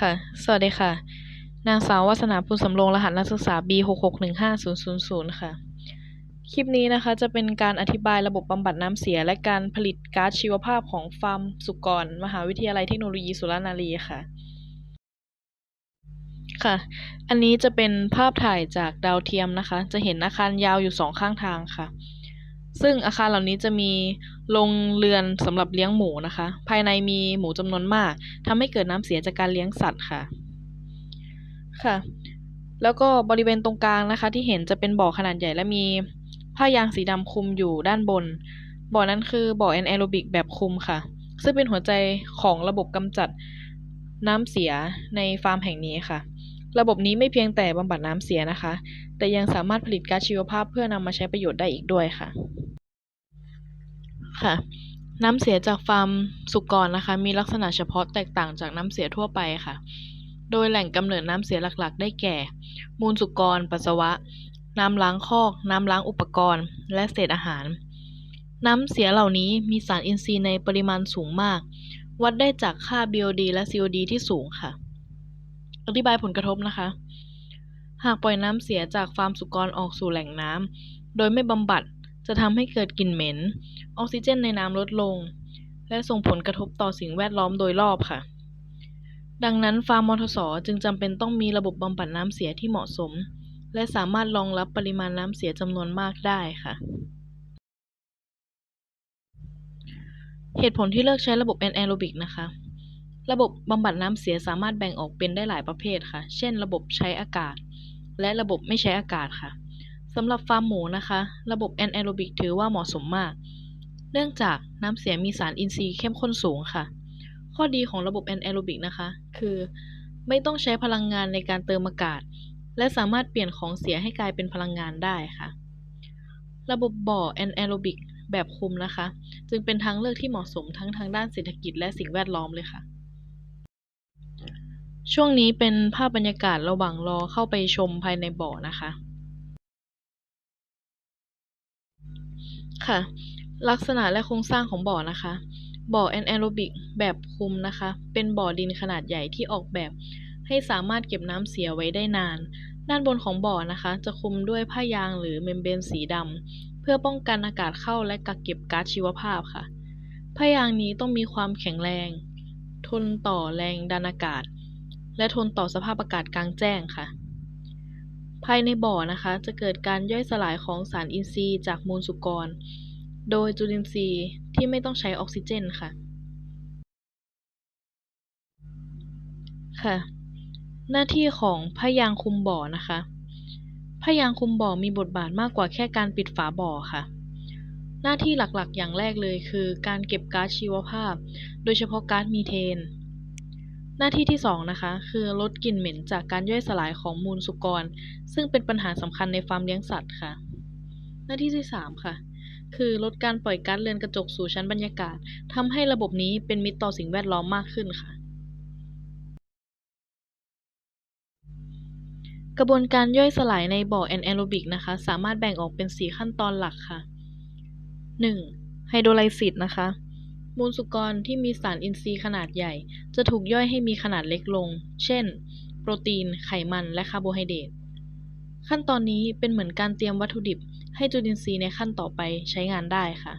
ค่ะ สวัสดีค่ะ นางสาววาสนาภูลสำโรงรหัสนักศึกษา B หกหกหนึ่งห้าศูนย์ศูนย์ศูนย์ค่ะ คลิปนี้นะคะจะเป็นการอธิบายระบบบำบัดน้ำเสีย และการผลิตก๊าซชีวภาพของฟาร์มสุกร มหาวิทยาลัยเทคโนโลยีสุรนารีค่ะ ค่ะ อันนี้จะเป็นภาพถ่ายจากดาวเทียมนะคะ จะเห็นอาคารยาวอยู่สองข้างทางค่ะ ซึ่งอาคารเหล่านี้จะมีโรงเรือนสำหรับเลี้ยงหมูนะคะ ภายในมีหมูจำนวนมากทำให้เกิดน้ำเสียจากการเลี้ยงสัตว์ค่ะ ค่ะ แล้วก็บริเวณตรงกลางนะคะ ที่เห็นจะเป็นบ่อขนาดใหญ่และมีผ้ายางสีดำคลุมอยู่ด้านบน บ่อนั้นคือบ่อแอนแอโรบิกแบบคลุมค่ะ ซึ่งเป็นหัวใจของระบบกำจัดน้ำเสียในฟาร์มแห่งนี้ค่ะ ระบบนี้ไม่เพียงแต่บำบัดน้ำเสียนะคะ แต่ยังสามารถผลิตก๊าซชีวภาพเพื่อนำมาใช้ประโยชน์ได้อีกด้วยค่ะ ค่ะ น้ำเสียจากฟาร์มสุกรนะคะ มีลักษณะเฉพาะแตกต่างจากน้ำเสียทั่วไปค่ะ โดยแหล่งกำเนิดน้ำเสียหลักๆ ได้แก่ มูลสุกร ปัสสาวะ น้ำล้างคอก น้ำล้างอุปกรณ์ และเศษอาหาร น้ำเสียเหล่านี้มีสารอินทรีย์ในปริมาณสูงมาก วัดได้จากค่า BOD และ COD ที่สูงค่ะ อธิบายผลกระทบนะคะ หากปล่อยน้ำเสียจากฟาร์มสุกรออกสู่แหล่งน้ำโดยไม่บำบัด จะทำให้เกิดกลิ่นเหม็น ออกซิเจนในน้ำลดลง และส่งผลกระทบต่อสิ่งแวดล้อมโดยรอบค่ะ ดังนั้นฟาร์มมทสจึงจำเป็นต้องมีระบบบำบัดน้ำเสียที่เหมาะสม และสามารถรองรับปริมาณน้ำเสียจำนวนมากได้ค่ะ เหตุผลที่เลือกใช้ระบบแอนแอโรบิกนะคะระบบบำบัดน้ำเสียสามารถแบ่งออกเป็นได้หลายประเภทค่ะ เช่น ระบบใช้อากาศ และระบบไม่ใช้อากาศค่ะ สำหรับฟาร์มหมูนะคะ ระบบแอนแอโรบิกถือว่าเหมาะสมมาก เนื่องจากน้ำเสียมีสารอินทรีย์เข้มข้นสูงค่ะ ข้อดีของระบบแอนแอโรบิกนะคะ คือไม่ต้องใช้พลังงานในการเติมอากาศ และสามารถเปลี่ยนของเสียให้กลายเป็นพลังงานได้ค่ะ ระบบบ่อแอนแอโรบิกแบบคุมนะคะ จึงเป็นทางเลือกที่เหมาะสมทั้งทางด้านเศรษฐกิจและสิ่งแวดล้อมเลยค่ะ ช่วงนี้เป็นภาพบรรยากาศระหว่างรอเข้าไปชมภายในบ่อนะคะ ค่ะ ลักษณะและโครงสร้างของบ่อนะคะ บ่อแอนแอโรบิกแบบคุมนะคะ เป็นบ่อดินขนาดใหญ่ที่ออกแบบ ให้สามารถเก็บน้ำเสียไว้ได้นาน ด้านบนของบ่อนะคะ จะคุมด้วยผ้ายางหรือเมมเบรนสีดำเพื่อป้องกันอากาศเข้าและกักเก็บก๊าซชีวภาพค่ะผ้ายางนี้ต้องมีความแข็งแรง ทนต่อแรงดันอากาศ และทนต่อสภาพอากาศกลางแจ้งค่ะ ภายในบ่อนะคะ จะเกิดการย่อยสลายของสารอินทรีย์จากมูลสุกร โดยจุลินทรีย์ที่ไม่ต้องใช้ออกซิเจนค่ะ ค่ะ หน้าที่ของผ้ายางคุมบ่อนะคะผ้ายางคุมบ่อมีบทบาทมากกว่าแค่การปิดฝาบ่อค่ะ หน้าที่หลักๆ อย่างแรกเลยคือ การเก็บก๊าซชีวภาพ โดยเฉพาะก๊าซมีเทน หน้าที่ที่สองนะคะ คือลดกลิ่นเหม็นจากการย่อยสลายของมูลสุกร ซึ่งเป็นปัญหาสำคัญในฟาร์มเลี้ยงสัตว์ค่ะ หน้าที่ที่สามค่ะ คือลดการปล่อยก๊าซเรือนกระจกสู่ชั้นบรรยากาศทำให้ระบบนี้เป็นมิตรต่อสิ่งแวดล้อมมากขึ้นค่ะ กระบวนการย่อยสลายในบ่อแอนแอโรบิกนะคะ สามารถแบ่งออกเป็น 4 ขั้นตอนหลักค่ะ 1. ไฮโดรไลซิสนะคะ มูลสุกรที่มีสารอินทรีย์ขนาดใหญ่ จะถูกย่อยให้มีขนาดเล็กลง เช่น โปรตีน ไขมัน และคาร์โบไฮเดรต ขั้นตอนนี้เป็นเหมือนการเตรียมวัตถุดิบ ให้จุลินทรีย์ในขั้นต่อไปใช้งานได้ค่ะ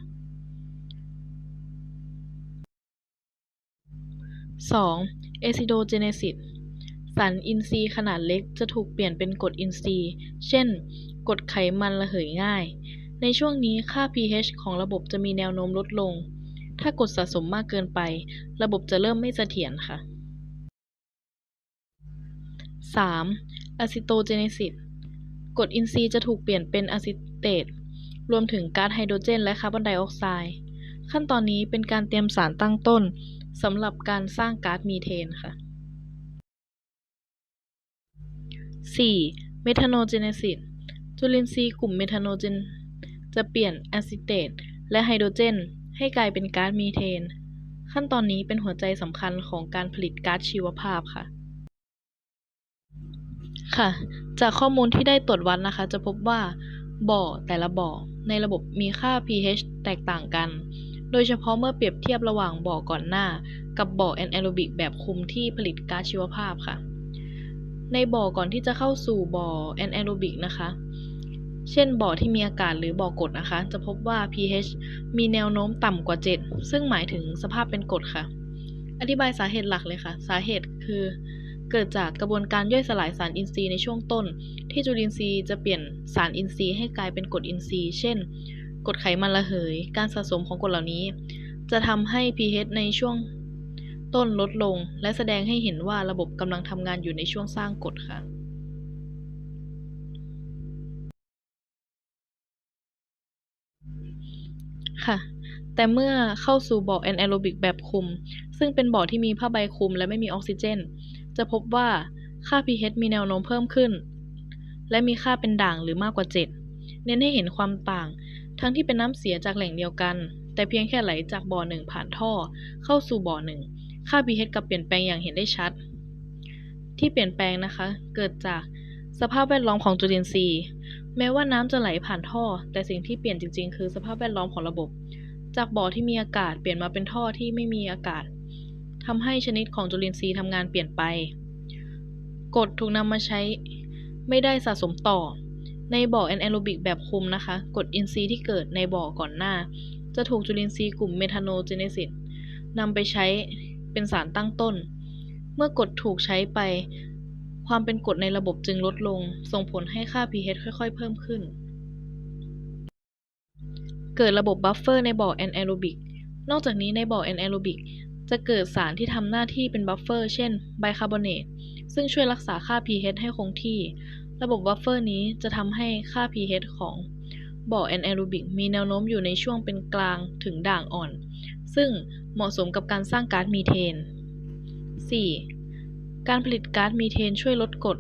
2. เอซิโดเจเนซิสสารอินทรีย์ขนาดเล็กจะถูกเปลี่ยนเป็นกรดอินทรีย์ เช่นกรดไขมันระเหยง่าย ในช่วงนี้ค่า pH ของระบบจะมีแนวโน้มลดลง ถ้ากดสะสมมากเกินไป ระบบจะเริ่มไม่เสถียรค่ะ 3. อะซิโตเจเนซิสกรดอินทรีย์จะถูกเปลี่ยนเป็นอะซิเตตรวมถึงก๊าซไฮโดรเจนและคาร์บอนไดออกไซด์ขั้นตอนนี้เป็นการเตรียมสารตั้งต้นสำหรับการสร้างก๊าซมีเทนค่ะ 4. เมทานอลเจเนซิสจุลินทรีย์กลุ่มเมทานอลเจนจะเปลี่ยนอะซิเตตและไฮโดรเจน ให้กลายเป็นก๊าซมีเทน ขั้นตอนนี้เป็นหัวใจสำคัญของการผลิตก๊าซชีวภาพค่ะ ค่ะ จากข้อมูลที่ได้ตรวจวัดนะคะ จะพบว่า บ่อแต่ละบ่อในระบบมีค่า pH แตกต่างกัน โดยเฉพาะเมื่อเปรียบเทียบระหว่างบ่อก่อนหน้า กับบ่อแอนแอโรบิกแบบคุมที่ผลิตก๊าซชีวภาพค่ะ ในบ่อก่อนที่จะเข้าสู่บ่อแอนแอโรบิกนะคะ เช่นบ่อที่มีอากาศหรือบ่อกรดนะคะ จะพบว่า pH มีแนวโน้มต่ำกว่า 7 ซึ่งหมายถึงสภาพเป็นกรดค่ะ อธิบายสาเหตุหลักเลยค่ะ สาเหตุคือ เกิดจากกระบวนการย่อยสลายสารอินทรีย์ในช่วงต้น ที่จุลินทรีย์จะเปลี่ยนสารอินทรีย์ให้กลายเป็นกรดอินทรีย์ เช่นกรดไขมันระเหย การสะสมของกรดเหล่านี้ จะทำให้ pH ในช่วงต้นลดลง และแสดงให้เห็นว่าระบบกำลังทำงานอยู่ในช่วงสร้างกรดค่ะ ค่ะ แต่เมื่อเข้าสู่บ่อแอนแอโรบิกแบบคุม ซึ่งเป็นบ่อที่มีผ้าใบคลุมและไม่มีออกซิเจน จะพบว่าค่า pH มีแนวโน้มเพิ่มขึ้น และมีค่าเป็นด่างหรือมากกว่า 7 เน้นให้เห็นความต่าง ทั้งที่เป็นน้ำเสียจากแหล่งเดียวกัน แต่เพียงแค่ไหลจากบ่อหนึ่งผ่านท่อ เข้าสู่บ่อหนึ่งค่า pH กับเปลี่ยนแปลงอย่างเห็นได้ชัด ที่เปลี่ยนแปลงนะคะ เกิดจากสภาพแวดล้อมของจุลินทรีย์ แม้ว่าน้ำจะไหลผ่านท่อ แต่สิ่งที่เปลี่ยนจริง ๆ คือสภาพแวดล้อมของระบบ จากบ่อที่มีอากาศเปลี่ยนมาเป็นท่อที่ไม่มีอากาศทำให้ชนิดของจุลินทรีย์ทำงานเปลี่ยนไปกรดถูกนำมาใช้ไม่ได้สะสมต่อ ในบ่อแอนแอโรบิกแบบคุมนะคะกรดอินทรีย์ที่เกิดในบ่อก่อนหน้า จะถูกจุลินทรีย์กลุ่มเมทานโนเจเนซิสนำไปใช้เป็นสารตั้งต้น เมื่อกดถูกใช้ไป ความเป็นกรดในระบบจึงลดลง ส่งผลให้ค่า pH ค่อย ๆ เพิ่มขึ้น เกิดระบบบัฟเฟอร์ในบ่อแอนแอโรบิก นอกจากนี้ในบ่อแอนแอโรบิกจะเกิดสารที่ทำหน้าที่เป็นบัฟเฟอร์ เช่น ไบคาร์บอเนต ซึ่งช่วยรักษาค่า pH ให้คงที่ ระบบบัฟเฟอร์นี้จะทำให้ค่า pH ของบ่อแอนแอโรบิกมีแนวโน้มอยู่ในช่วงเป็นกลางถึงด่างอ่อน ซึ่งเหมาะสมกับการสร้างก๊าซมีเทน 4. การผลิตก๊าซมีเทนช่วยลดกรด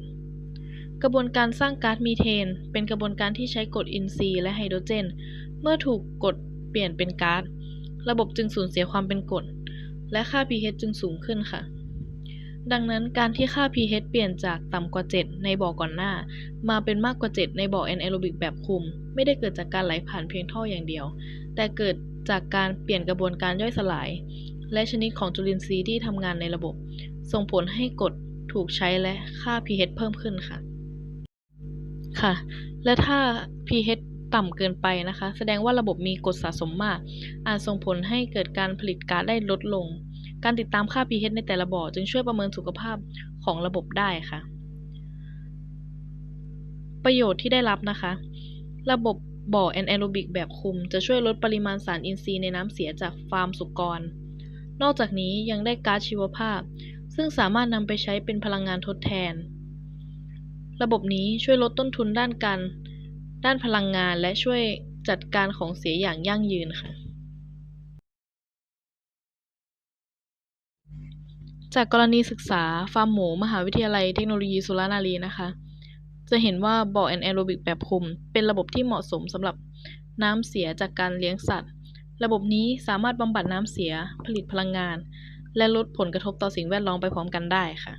กระบวนการสร้างก๊าซมีเทน เป็นกระบวนการที่ใช้กรดอินทรีย์และไฮโดรเจน เมื่อถูกกดเปลี่ยนเป็นก๊าซ ระบบจึงสูญเสียความเป็นกรด และค่า pH จึงสูงขึ้นค่ะ ดังนั้นการที่ค่า pH เปลี่ยนจากต่ำกว่า 7 ในบ่อก่อนหน้า มาเป็นมากกว่า 7 ในบ่อแอนแอโรบิกแบบคุม ไม่ได้เกิดจากการไหลผ่านเพียงท่ออย่างเดียว แต่เกิดจากการเปลี่ยนกระบวนการย่อยสลาย และชนิดของจุลินทรีย์ที่ทำงานในระบบ ส่งผลให้กรดถูกใช้และค่า pH เพิ่มขึ้นค่ะ ค่ะ และถ้า pH ต่ำเกินไปนะคะ แสดงว่าระบบมีกรดสะสมมาก อาจส่งผลให้เกิดการผลิตก๊าซได้ลดลง การติดตามค่า pH ในแต่ละบ่อ จึงช่วยประเมินสุขภาพของระบบได้ค่ะ ประโยชน์ที่ได้รับนะคะ ระบบบ่อแอนแอโรบิกแบบคุม จะช่วยลดปริมาณสารอินทรีย์ในน้ำเสียจากฟาร์มสุกร นอกจากนี้ยังได้ก๊าซชีวภาพ ซึ่งสามารถนำไปใช้เป็นพลังงานทดแทน ระบบนี้ช่วยลดต้นทุนด้านการด้านพลังงานและช่วยจัดการของเสียอย่างยั่งยืนค่ะ จากกรณีศึกษาฟาร์มหมู มหาวิทยาลัยเทคโนโลยีสุรานารีนะคะ จะเห็นว่าบ่อแอนแอโรบิกแบบคุม เป็นระบบที่เหมาะสมสำหรับน้ำเสียจากการเลี้ยงสัตว์ ระบบนี้สามารถบำบัดน้ำเสียผลิตพลังงาน และลดผลกระทบต่อสิ่งแวดล้อมไปพร้อมกันได้ค่ะ